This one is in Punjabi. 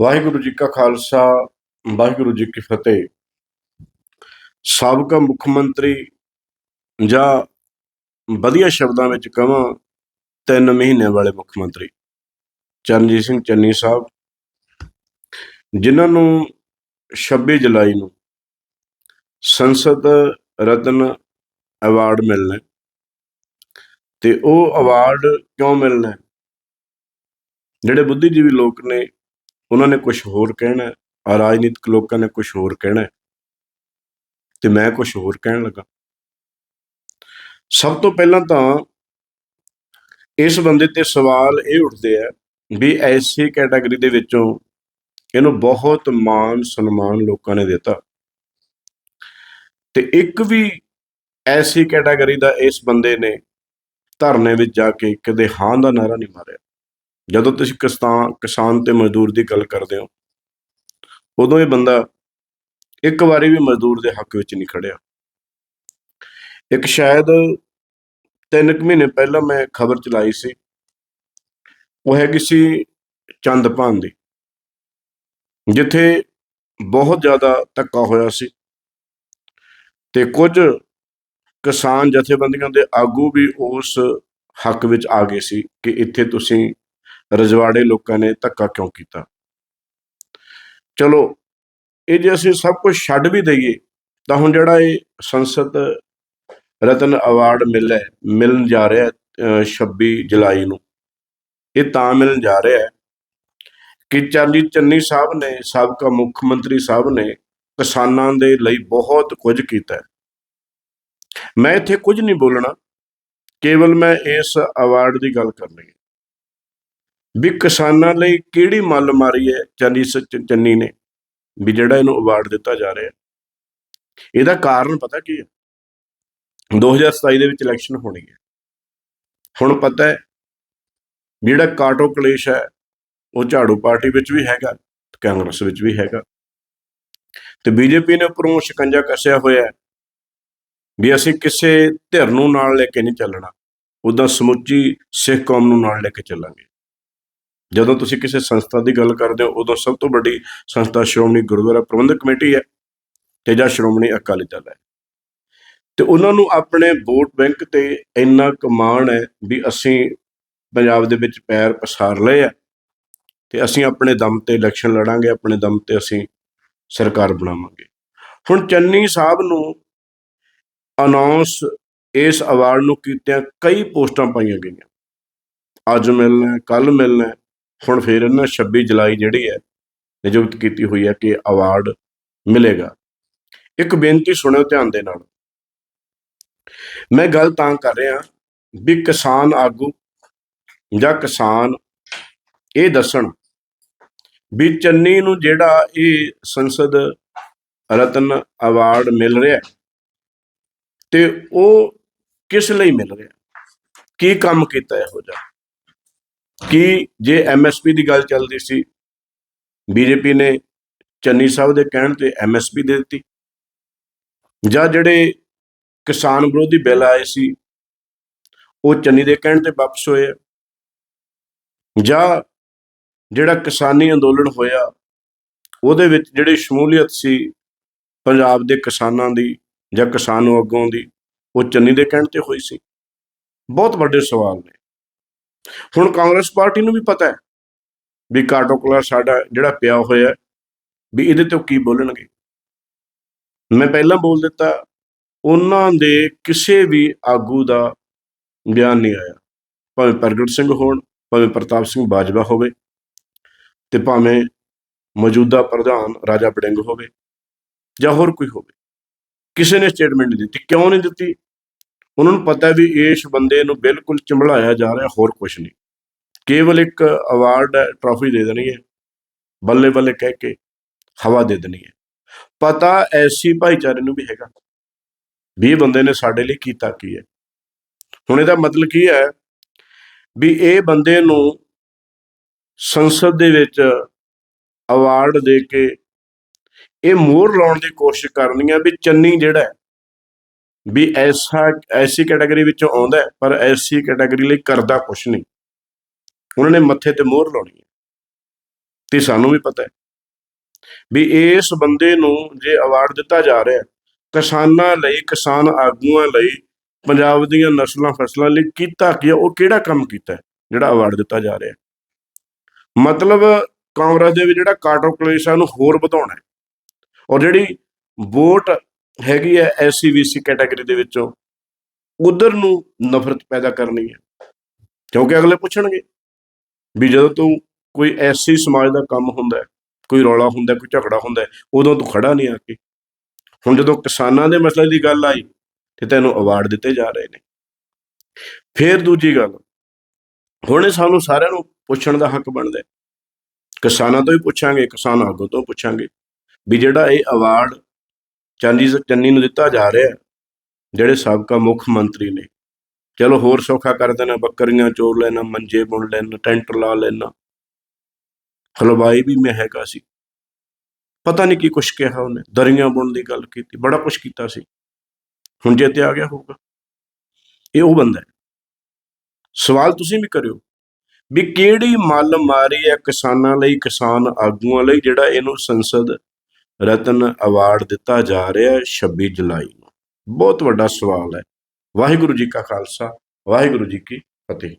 ਵਾਹਿਗੁਰੂ ਜੀ ਕਾ ਖਾਲਸਾ, ਵਾਹਿਗੁਰੂ ਜੀ ਕੀ ਫਤਿਹ। ਸਾਬਕਾ ਮੁੱਖ ਮੰਤਰੀ ਜਾਂ ਵਧੀਆ ਸ਼ਬਦਾਂ ਵਿੱਚ ਕਹਾਂ ਤਿੰਨ ਮਹੀਨੇ ਵਾਲੇ ਮੁੱਖ ਮੰਤਰੀ। ਚਰਨਜੀਤ ਸਿੰਘ ਚੰਨੀ ਸਾਹਿਬ, ਜਿਨ੍ਹਾਂ ਨੂੰ 26 ਜੁਲਾਈ ਨੂੰ ਸੰਸਦ ਰਤਨ ਅਵਾਰਡ ਮਿਲਣਾ ਹੈ। ਤੇ ਉਹ ਅਵਾਰਡ ਕਿਉਂ ਮਿਲਣਾ ਜਿਹੜੇ ਬੁੱਧੀਜੀਵੀ ਲੋਕ ਨੇ ਉਹਨਾਂ ਨੇ ਕੁਝ ਹੋਰ ਕਹਿਣਾ ਆ ਰਾਜਨੀਤਿਕ ਲੋਕਾਂ ਨੇ ਕੁਝ ਹੋਰ ਕਹਿਣਾ ਹੈ, ਤੇ ਮੈਂ ਕੁਝ ਹੋਰ ਕਹਿਣ ਲੱਗਾ। ਸਭ ਤੋਂ ਪਹਿਲਾਂ ਤਾਂ ਇਸ ਬੰਦੇ ਤੇ ਸਵਾਲ ਇਹ ਉੱਠਦੇ ਆ ਵੀ ਐਸੀ ਕੈਟਾਗਰੀ ਦੇ ਵਿੱਚੋਂ ਇਹਨੂੰ ਬਹੁਤ ਮਾਣ ਸਨਮਾਨ ਲੋਕਾਂ ਨੇ ਦਿੱਤਾ। ਤੇ ਇੱਕ ਵੀ ਐਸੀ ਕੈਟਾਗਰੀ ਦਾ ਇਸ ਬੰਦੇ ਨੇ ਧਰਨੇ ਵਿੱਚ ਜਾ ਕੇ ਕਦੇ ਹਾਂ ਦਾ ਨਾਰਾ ਨਹੀਂ ਮਾਰਿਆ। ਜਦੋਂ ਤੁਸੀਂ ਕਿਸਾਨ ਕਿਸਾਨ ਤੇ ਮਜ਼ਦੂਰ ਦੀ ਗੱਲ ਕਰਦੇ ਹੋ, ਉਦੋਂ ਇਹ ਬੰਦਾ ਇੱਕ ਵਾਰੀ ਵੀ ਮਜ਼ਦੂਰ ਦੇ ਹੱਕ ਵਿੱਚ ਨਹੀਂ ਖੜਿਆ। ਇੱਕ ਸ਼ਾਇਦ ਤਿੰਨ ਕੁ ਮਹੀਨੇ ਪਹਿਲਾਂ ਮੈਂ ਖਬਰ ਚਲਾਈ ਸੀ, ਉਹ ਹੈਗੀ ਸੀ ਚੰਦਪਾਨ ਦੀ, ਜਿੱਥੇ ਬਹੁਤ ਜ਼ਿਆਦਾ ਧੱਕਾ ਹੋਇਆ ਸੀ ਤੇ ਕੁਝ ਕਿਸਾਨ ਜਥੇਬੰਦੀਆਂ ਦੇ ਆਗੂ ਵੀ ਉਸ ਹੱਕ ਵਿੱਚ ਆ ਗਏ ਸੀ ਕਿ ਇੱਥੇ ਤੁਸੀਂ ਰਜਵਾੜੇ ਲੋਕਾਂ ਨੇ ਧੱਕਾ ਕਿਉਂ ਕੀਤਾ? ਚਲੋ ਇਹ ਜੇ ਅਸੀਂ ਸਭ ਕੁਝ ਛੱਡ ਵੀ ਦਈਏ ਤਾਂ ਹੁਣ ਜਿਹੜਾ ਇਹ ਸੰਸਦ ਰਤਨ ਅਵਾਰਡ ਮਿਲਿਆ ਮਿਲਣ ਜਾ ਰਿਹਾ ਹੈ, 26 ਜੁਲਾਈ ਨੂੰ ਇਹ ਤਾਂ ਮਿਲਣ ਜਾ ਰਿਹਾ ਕਿ ਚਰਨਜੀਤ ਚੰਨੀ ਸਾਹਿਬ ਨੇ ਸਾਬਕਾ ਮੁੱਖ ਮੰਤਰੀ ਸਾਹਿਬ ਨੇ ਕਿਸਾਨਾਂ ਦੇ ਲਈ ਬਹੁਤ ਕੁਝ ਕੀਤਾ ਮੈਂ ਇੱਥੇ ਕੁਝ ਨਹੀਂ ਬੋਲਣਾ ਕੇਵਲ ਮੈਂ ਇਸ ਅਵਾਰਡ ਦੀ ਗੱਲ ਕਰਨੀ ਹੈ। ਵੀ ਕਿਸਾਨਾਂ ਲਈ ਕਿਹੜੀ ਮੱਲ ਮਾਰੀ ਹੈ? ਚੰਨੀ ਸ- ਚੰਨੀ ਨੇ ਵੀ ਜਿਹੜਾ ਇਹਨੂੰ ਅਵਾਰਡ ਦਿੱਤਾ ਜਾ ਰਿਹਾ। ਇਹਦਾ ਕਾਰਨ ਪਤਾ ਕੀ ਹੈ? 2027 ਦੇ ਵਿੱਚ ਇਲੈਕਸ਼ਨ ਹੋਣੀ ਹੈ। ਹੁਣ ਪਤਾ ਹੈ ਜਿਹੜਾ ਕਾਟੋ ਕਲੇਸ਼ ਹੈ, ਉਹ ਝਾੜੂ ਪਾਰਟੀ ਵਿੱਚ ਵੀ ਹੈਗਾ ਕਾਂਗਰਸ ਵਿੱਚ ਵੀ ਹੈਗਾ। ਤੇ ਬੀਜੇਪੀ ਨੇ ਉੱਪਰੋਂ ਸ਼ਿਕੰਜਾ ਕੱਸਿਆ ਹੋਇਆ ਹੈ ਵੀ ਅਸੀਂ ਕਿਸੇ ਧਿਰ ਨੂੰ ਨਾਲ ਲੈ ਕੇ ਨਹੀਂ ਚੱਲਣਾ। ਉਦਾਂ ਸਮੁੱਚੀ ਸਿੱਖ ਕੌਮ ਨੂੰ ਨਾਲ ਲੈ ਕੇ ਚੱਲਾਂਗੇ। ਜਦੋਂ ਤੁਸੀਂ ਕਿਸੇ ਸੰਸਥਾ ਦੀ ਗੱਲ ਕਰਦੇ ਹੋ, ਉਦੋਂ ਸਭ ਤੋਂ ਵੱਡੀ ਸੰਸਥਾ ਸ਼੍ਰੋਮਣੀ ਗੁਰਦੁਆਰਾ ਪ੍ਰਬੰਧਕ ਕਮੇਟੀ ਹੈ ਤੇ ਜਾਂ ਸ਼੍ਰੋਮਣੀ ਅਕਾਲੀ ਦਲ ਹੈ। ਤੇ ਉਹਨਾਂ ਨੂੰ ਆਪਣੇ ਵੋਟ ਬੈਂਕ ਤੇ ਇੰਨਾ ਕਮਾਣ ਹੈ ਵੀ ਅਸੀਂ ਪੰਜਾਬ ਦੇ ਵਿੱਚ ਪੈਰ ਪਸਾਰ ਲਏ ਆ ਤੇ ਅਸੀਂ ਆਪਣੇ ਦਮ ਤੇ ਇਲੈਕਸ਼ਨ ਲੜਾਂਗੇ, ਆਪਣੇ ਦਮ ਤੇ ਅਸੀਂ ਸਰਕਾਰ ਬਣਾਵਾਂਗੇ। ਹੁਣ ਚੰਨੀ ਸਾਹਿਬ ਨੂੰ ਅਨਾਉਂਸ ਇਸ ਅਵਾਰਡ ਨੂੰ ਕੀਤਿਆਂ ਕਈ ਪੋਸਟਾਂ ਪਾਈਆਂ ਗਈਆਂ। ਅੱਜ ਮਿਲਣਾ ਕੱਲ ਮਿਲਣਾ ਹੁਣ ਫਿਰ ਇਹਨਾਂ 26 ਜੁਲਾਈ ਜਿਹੜੀ ਹੈ, ਨਿਯੁਕਤ ਕੀਤੀ ਹੋਈ ਹੈ ਕਿ ਅਵਾਰਡ ਮਿਲੇਗਾ। ਇੱਕ ਬੇਨਤੀ ਸੁਣਿਓ ਧਿਆਨ ਦੇ ਨਾਲ। ਮੈਂ ਗੱਲ ਤਾਂ ਕਰ ਰਿਹਾ ਵੀ ਕਿਸਾਨ ਆਗੂ ਜਾਂ ਕਿਸਾਨ ਇਹ ਦੱਸਣ ਵੀ ਚੰਨੀ ਨੂੰ ਜਿਹੜਾ ਇਹ ਸੰਸਦ ਰਤਨ ਅਵਾਰਡ ਮਿਲ ਰਿਹਾ ਤੇ ਉਹ ਕਿਸ ਲਈ ਮਿਲ ਰਿਹਾ ਕੀ ਕੰਮ ਕੀਤਾ ਇਹੋ ਜਿਹਾ? ਕੀ ਜੇ ਐਮਐਸਪੀ ਦੀ ਗੱਲ ਚੱਲਦੀ ਸੀ ਬੀਜੇਪੀ ਨੇ ਚੰਨੀ ਸਾਹਿਬ ਦੇ ਕਹਿਣ ਤੇ ਐਮਐਸਪੀ ਦੇ ਦਿੱਤੀ। ਜਾਂ ਜਿਹੜੇ ਕਿਸਾਨ ਵਿਰੋਧੀ ਬਿੱਲ ਆਏ ਸੀ, ਉਹ ਚੰਨੀ ਦੇ ਕਹਿਣ ਤੇ ਵਾਪਸ ਹੋਏ ਜਾਂ ਜਿਹੜਾ ਕਿਸਾਨੀ ਅੰਦੋਲਨ ਹੋਇਆ, ਉਹਦੇ ਵਿੱਚ ਜਿਹੜੀ ਸ਼ਮੂਲੀਅਤ ਸੀ ਪੰਜਾਬ ਦੇ ਕਿਸਾਨਾਂ ਦੀ ਜਾਂ ਕਿਸਾਨ ਆਗੂਆਂ ਦੀ, ਉਹ ਚੰਨੀ ਦੇ ਕਹਿਣ ਤੇ ਹੋਈ ਸੀ। ਬਹੁਤ ਵੱਡੇ ਸਵਾਲ ਨੇ। ਹੁਣ ਕਾਂਗਰਸ ਪਾਰਟੀ ਨੂੰ ਵੀ ਪਤਾ ਹੈ ਵੀ ਕਾਟੋਕਲਾ ਸਾਡਾ ਜਿਹੜਾ ਪਿਆ ਹੋਇਆ ਵੀ ਇਹਦੇ ਤੋਂ ਕੀ ਬੋਲਣਗੇ। ਮੈਂ ਪਹਿਲਾਂ ਬੋਲ ਦਿੱਤਾ, ਉਹਨਾਂ ਦੇ ਕਿਸੇ ਵੀ ਆਗੂ ਦਾ ਬਿਆਨ ਨਹੀਂ ਆਇਆ। ਭਾਵੇਂ ਪ੍ਰਗਟ ਸਿੰਘ ਹੋਣ, ਭਾਵੇਂ ਪ੍ਰਤਾਪ ਸਿੰਘ ਬਾਜਵਾ ਹੋਵੇ ਤੇ ਭਾਵੇਂ ਮੌਜੂਦਾ ਪ੍ਰਧਾਨ ਰਾਜਾ ਬੜਿੰਗ ਹੋਵੇ ਜਾਂ ਹੋਰ ਕੋਈ ਹੋਵੇ। ਕਿਸੇ ਨੇ ਸਟੇਟਮੈਂਟ ਨਹੀਂ ਦਿੱਤੀ, ਕਿਉਂ ਨਹੀਂ ਦਿੱਤੀ? ਉਹਨਾਂ ਨੂੰ ਪਤਾ ਵੀ ਇਸ ਬੰਦੇ ਨੂੰ ਬਿਲਕੁਲ ਚੰਬਲਾਇਆ ਜਾ ਰਿਹਾ, ਹੋਰ ਕੁਝ ਨਹੀਂ। ਕੇਵਲ ਇੱਕ ਅਵਾਰਡ ਟਰਾਫੀ ਦੇ ਦੇਣੀ ਹੈ, ਬੱਲੇ ਬੱਲੇ ਕਹਿ ਕੇ ਹਵਾ ਦੇ ਦੇਣੀ ਹੈ। ਪਤਾ ਐਸੀ ਭਾਈਚਾਰੇ ਨੂੰ ਵੀ ਹੈਗਾ ਵੀ ਇਹ ਬੰਦੇ ਨੇ ਸਾਡੇ ਲਈ ਕੀਤਾ ਕੀ ਹੈ। ਹੁਣ ਇਹਦਾ ਮਤਲਬ ਕੀ ਹੈ ਵੀ ਇਹ ਬੰਦੇ ਨੂੰ ਸੰਸਦ ਦੇ ਵਿੱਚ ਅਵਾਰਡ ਦੇ ਕੇ ਇਹ ਮੋਹਰ ਲਾਉਣ ਦੀ ਕੋਸ਼ਿਸ਼ ਕਰਨੀ ਹੈ ਵੀ ਚੰਨੀ ਜਿਹੜਾ ਵੀ ਐਸਾ ਐਸੀ ਕੈਟਾਗਰੀ ਵਿੱਚੋਂ ਆਉਂਦਾ ਪਰ ਐਸੀ ਕੈਟਾਗਰੀ ਲਈ ਕਰਦਾ ਕੁਛ ਨਹੀਂ। ਉਹਨਾਂ ਨੇ ਮੱਥੇ ਤੇ ਮੋਹਰ ਲਾਉਣੀ ਹੈ। ਤੇ ਸਾਨੂੰ ਵੀ ਪਤਾ ਹੈ ਵੀ ਇਸ ਬੰਦੇ ਨੂੰ ਜੇ ਅਵਾਰਡ ਦਿੱਤਾ ਜਾ ਰਿਹਾ ਕਿਸਾਨਾਂ ਲਈ ਕਿਸਾਨ ਆਗੂਆਂ ਲਈ ਪੰਜਾਬ ਦੀਆਂ ਨਸਲਾਂ ਫਸਲਾਂ ਲਈ ਕੀਤਾ ਕੀ ਹੈ, ਉਹ ਕਿਹੜਾ ਕੰਮ ਕੀਤਾ ਜਿਹੜਾ ਅਵਾਰਡ ਦਿੱਤਾ ਜਾ ਰਿਹਾ ਮਤਲਬ ਕਾਂਗਰਸ ਦੇ ਵਿੱਚ ਜਿਹੜਾ ਕਾਟੋ ਕਲੇਸ਼ ਹੈ ਉਹਨੂੰ ਹੋਰ ਵਧਾਉਣਾ ਔਰ ਜਿਹੜੀ ਵੋਟ ਹੈਗੀ ਹੈ ਐਸਸੀ ਵੀਸੀ ਕੈਟਾਗਰੀ ਦੇ ਵਿੱਚੋਂ। ਉਧਰ ਨੂੰ ਨਫ਼ਰਤ ਪੈਦਾ ਕਰਨੀ ਹੈ। ਕਿਉਂਕਿ ਅਗਲੇ ਪੁੱਛਣਗੇ ਵੀ ਜਦੋਂ ਤੂੰ ਕੋਈ ਐਸੀ ਸਮਾਜ ਦਾ ਕੰਮ ਹੁੰਦਾ ਕੋਈ ਰੌਲਾ ਹੁੰਦਾ ਕੋਈ ਝਗੜਾ ਹੁੰਦਾ ਉਦੋਂ ਤੂੰ ਖੜਾ ਨਹੀਂ ਆ ਕੇ। ਹੁਣ ਜਦੋਂ ਕਿਸਾਨਾਂ ਦੇ ਮਸਲੇ ਦੀ ਗੱਲ ਆਈ ਤੇ ਤੈਨੂੰ ਅਵਾਰਡ ਦਿੱਤੇ ਜਾ ਰਹੇ ਨੇ। ਫਿਰ ਦੂਜੀ ਗੱਲ, ਹੁਣ ਇਹ ਸਾਨੂੰ ਸਾਰਿਆਂ ਨੂੰ ਪੁੱਛਣ ਦਾ ਹੱਕ ਬਣਦਾ ਕਿਸਾਨਾਂ ਤੋਂ ਵੀ ਪੁੱਛਾਂਗੇ, ਕਿਸਾਨ ਆਗੂ ਤੋਂ ਪੁੱਛਾਂਗੇ ਵੀ ਜਿਹੜਾ ਇਹ ਅਵਾਰਡ ਚਾਂਦੀ ਚੰਨੀ ਨੂੰ ਦਿੱਤਾ ਜਾ ਰਿਹਾ ਜਿਹੜੇ ਸਾਬਕਾ ਮੁੱਖ ਮੰਤਰੀ ਨੇ। ਚਲੋ ਹੋਰ ਸੌਖਾ ਕਰ ਦੇਣਾ, ਬੱਕਰੀਆਂ ਚੋਰ ਲੈਣਾ, ਮੰਜੇ ਬੁਣ ਲੈਣਾ, ਟੈਂਟ ਲਾ ਲੈਣਾ। ਹਲਵਾਈ ਵੀ ਮੈਂ ਹੈਗਾ ਸੀ। ਪਤਾ ਨਹੀਂ ਕੀ ਕੁਛ ਕਿਹਾ ਉਹਨੇ, ਦਰੀਆਂ ਬੁਣਨ ਦੀ ਗੱਲ ਕੀਤੀ, ਬੜਾ ਕੁਛ ਕੀਤਾ ਸੀ। ਹੁਣ ਜੇ ਤੇ ਆ ਗਿਆ ਹੋਊਗਾ। ਇਹ ਉਹ ਬੰਦਾ ਹੈ। ਸਵਾਲ ਤੁਸੀਂ ਵੀ ਕਰਿਓ ਵੀ ਕਿਹੜੀ ਮੱਲ ਮਾਰੀ ਹੈ ਕਿਸਾਨਾਂ ਲਈ, ਕਿਸਾਨ ਆਗੂਆਂ ਲਈ, ਜਿਹੜਾ ਇਹਨੂੰ ਸੰਸਦ ਰਤਨ ਅਵਾਰਡ ਦਿੱਤਾ ਜਾ ਰਿਹਾ ਹੈ 26 ਜੁਲਾਈ ਨੂੰ। ਬਹੁਤ ਵੱਡਾ ਸਵਾਲ ਹੈ। ਵਾਹਿਗੁਰੂ ਜੀ ਕਾ ਖਾਲਸਾ, ਵਾਹਿਗੁਰੂ ਜੀ ਕੀ ਫਤਿਹ।